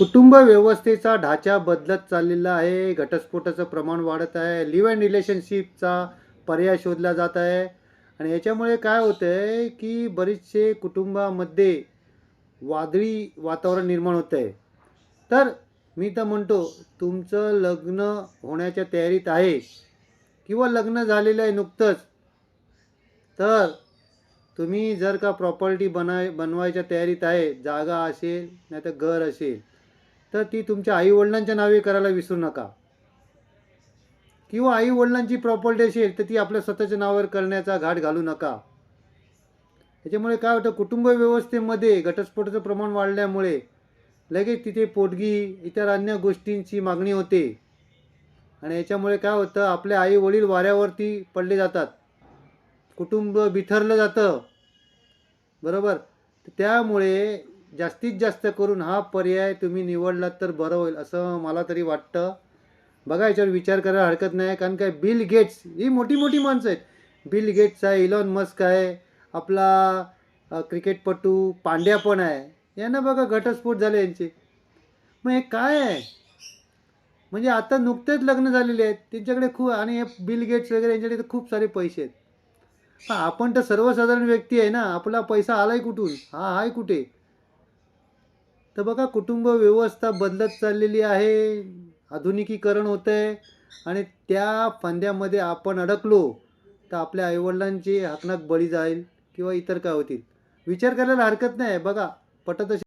कुटुंब व्यवस्थेचा ढाचा बदलत चाललेला आहे. घटस्फोटाचं प्रमाण वाढत आहे. लिव्ह अँड रिलेशनशिपचा पर्याय शोधला जात आहे. आणि याच्यामुळे काय होतं आहे की बरेचसे कुटुंबामध्ये वादळी वातावरण निर्माण होतं आहे तर मी तर म्हणतो तुमचं लग्न होण्याच्या तयारीत आहे किंवा लग्न झालेलं आहे नुकतंच तर तुम्ही जर का प्रॉपर्टी बनाय बनवायच्या तयारीत आहे जागा असेल नाही तर घर असेल तर ती तुमच्या आईवडिलांच्या नावे करायला विसरू नका. किंवा आईवडिलांची प्रॉपर्टी असेल तर ती आपल्या स्वतःच्या नावावर करण्याचा घाट घालू नका. याच्यामुळे काय होतं कुटुंब व्यवस्थेमध्ये घटस्फोटाचं प्रमाण वाढल्यामुळे लगेच तिथे पोटगी इतर अन्य गोष्टींची मागणी होते. आणि याच्यामुळे काय होतं आपले आई वडील वाऱ्यावरती पडले जातात. कुटुंब बिथरलं जातं. बरोबर? त्यामुळे जास्तीत जास्त करून हा पर्याय तुम्ही निवडलात तर बरं होईल असं मला तरी वाटतं. बघा याच्यावर विचार करायला हरकत नाही कारण काय बिल गेट्स ही मोठी मोठी माणसं आहेत. बिल गेट्स आहे इलॉन मस्क आहे आपला क्रिकेटपटू पांड्या पण आहे. यांना बघा घटस्फोट झाले यांचे. मग हे काय आहे? म्हणजे आता नुकतेच लग्न झालेले आहेत त्यांच्याकडे खूप आणि हे बिल गेट्स वगैरे यांच्याकडे तर खूप सारे पैसे आहेत. हां आपण तर सर्वसाधारण व्यक्ती आहे ना आपला पैसा आलाय कुठून? हा आहे कुठे? तर बघा कुटुंब व्यवस्था बदलत चाललेली आहे आधुनिकीकरण होतं आहे आणि त्या फांद्यामध्ये आपण अडकलो तर आपल्या आईवडिलांची हाकनाक बळी जाईल किंवा इतर काय होतील. विचार करायला हरकत नाही. बघा पटत